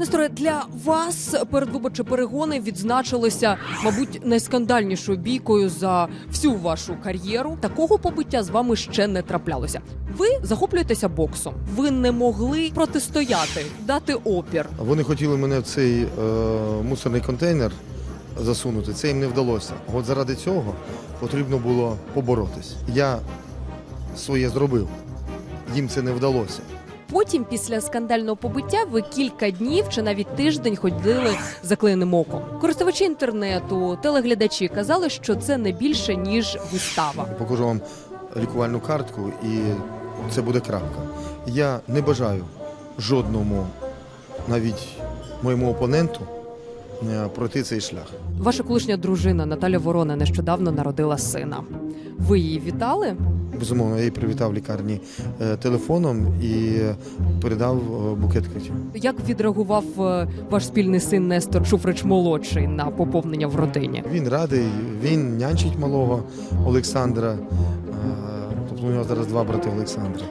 Несторе, для вас передвиборчі перегони відзначилися, мабуть, найскандальнішою бійкою за всю вашу кар'єру. Такого побиття з вами ще не траплялося. Ви захоплюєтеся боксом. Ви не могли протистояти, дати опір. Вони хотіли мене в цей е, мусорний контейнер засунути. Це їм не вдалося. От заради цього потрібно було поборотись. Я своє зробив. Їм це не вдалося. Потім, після скандального побиття, ви кілька днів чи навіть тиждень ходили заклеєним оком. Користувачі інтернету, телеглядачі казали, що це не більше ніж вистава. Покажу вам лікувальну картку, і це буде крапка. Я не бажаю жодному, навіть моєму опоненту, е, пройти цей шлях. Ваша колишня дружина Наталя Ворона нещодавно народила сина. Ви її вітали? Безумовно, я її привітав в лікарні е, телефоном і передав е, букет квітів. Як відреагував е, ваш спільний син Нестор Шуфрич молодший на поповнення в родині? Він радий, він нянчить малого Олександра. Тобто у нього зараз два брати Олександра.